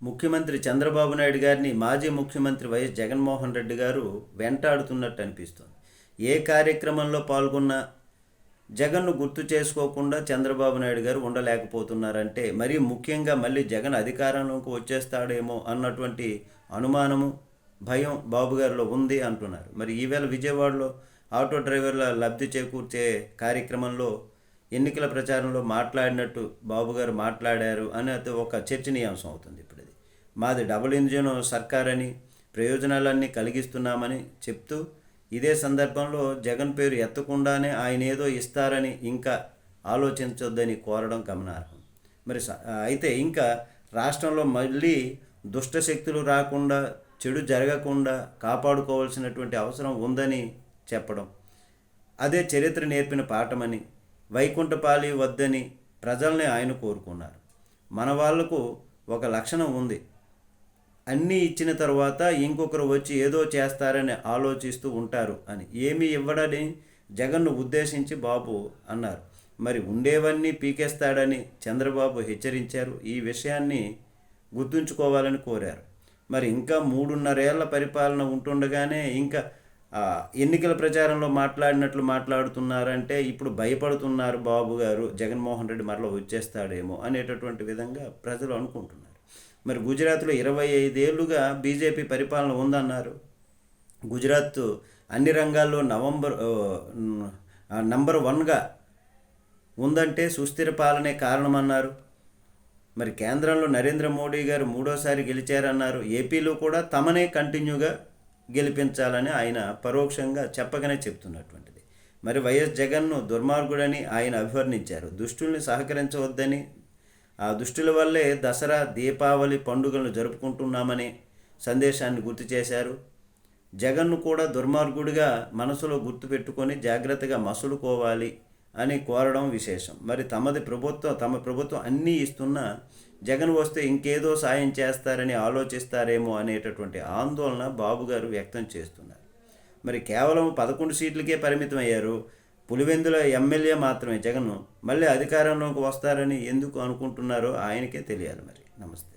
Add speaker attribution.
Speaker 1: ముఖ్యమంత్రి చంద్రబాబు నాయుడు గారిని మాజీ ముఖ్యమంత్రి వైఎస్ జగన్మోహన్ రెడ్డి గారు వెంటాడుతున్నట్టు అనిపిస్తుంది. ఏ కార్యక్రమంలో పాల్గొన్నా జగన్ను గుర్తు చేసుకోకుండా చంద్రబాబు నాయుడు గారు ఉండలేకపోతున్నారంటే మరీ ముఖ్యంగా మళ్ళీ జగన్ అధికారంలోకి వచ్చేస్తాడేమో అన్నటువంటి అనుమానము భయం బాబు గారిలో ఉంది అంటున్నారు. మరి ఈవేళ విజయవాడలో ఆటో డ్రైవర్ల లబ్ధి చేకూర్చే కార్యక్రమంలో ఎన్నికల ప్రచారంలో మాట్లాడినట్టు బాబు గారు మాట్లాడారు అనేది ఒక చర్చనీయాంశం అవుతుంది ఇప్పుడు. మాది డబుల్ ఇంజిన్ సర్కార్ అని ప్రయోజనాలన్నీ కలిగిస్తున్నామని చెప్తూ ఇదే సందర్భంలో జగన్ పేరు ఎత్తకుండానే ఆయన ఏదో ఇస్తారని ఇంకా ఆలోచించొద్దని కోరడం గమనార్హం. మరి స- అయితే ఇంకా రాష్ట్రంలో మళ్ళీ దుష్ట శక్తులు రాకుండా చెడు జరగకుండా కాపాడుకోవాల్సినటువంటి అవసరం ఉందని చెప్పడం అదే చరిత్ర నేర్పిన పాఠమని వైకుంఠపాలి వద్దని ప్రజల్ని ఆయన కోరుకున్నారు. మన వాళ్ళకు ఒక లక్షణం ఉంది. అన్నీ ఇచ్చిన తర్వాత ఇంకొకరు వచ్చి ఏదో చేస్తారని ఆలోచిస్తూ ఉంటారు అని. ఏమీ ఇవ్వడని జగన్ను ఉద్దేశించి బాబు అన్నారు. మరి ఉండేవన్నీ పీకేస్తాడని చంద్రబాబు హెచ్చరించారు. ఈ విషయాన్ని గుర్తుంచుకోవాలని కోరారు. మరి ఇంకా మూడున్నరేళ్ళ పరిపాలన ఉంటుండగానే ఇంకా ఎన్నికల ప్రచారంలో మాట్లాడినట్లు మాట్లాడుతున్నారంటే ఇప్పుడు భయపడుతున్నారు బాబు గారు. జగన్మోహన్ రెడ్డి మరలా వచ్చేస్తాడేమో అనేటటువంటి విధంగా ప్రజలు అనుకుంటున్నారు. మరి గుజరాత్లో ఇరవై ఐదేళ్ళుగా బీజేపీ పరిపాలన ఉందన్నారు. గుజరాత్ అన్ని రంగాల్లో నవంబర్ నంబర్ వన్గా ఉందంటే సుస్థిర పాలనే కారణమన్నారు. మరి కేంద్రంలో నరేంద్ర మోడీ గారు మూడోసారి గెలిచారన్నారు. ఏపీలో కూడా తమనే కంటిన్యూగా గెలిపించాలని ఆయన పరోక్షంగా చెప్పగానే చెప్తున్నటువంటిది. మరి వైఎస్ జగన్ను దుర్మార్గుడని ఆయన అభివర్ణించారు. దుష్టుల్ని సహకరించవద్దని ఆ దుష్టుల వల్లే దసరా దీపావళి పండుగలను జరుపుకుంటున్నామని సందేశాన్ని గుర్తు చేశారు. జగన్ను కూడా దుర్మార్గుడిగా మనసులో గుర్తుపెట్టుకొని జాగ్రత్తగా మసులుకోవాలి అని కోరడం విశేషం. మరి తమది ప్రభుత్వం తమ ప్రభుత్వం అన్నీ ఇస్తున్నా జగన్ వస్తే ఇంకేదో సాయం చేస్తారని ఆలోచిస్తారేమో అనేటటువంటి ఆందోళన బాబు గారు వ్యక్తం చేస్తున్నారు. మరి కేవలం పదకొండు సీట్లకే పరిమితం అయ్యారు పులివెందుల ఎమ్మెల్యే మాత్రమే. జగన్ మళ్ళీ అధికారంలోకి వస్తారని ఎందుకు అనుకుంటున్నారో ఆయనకే తెలియాలి మరి. నమస్తే.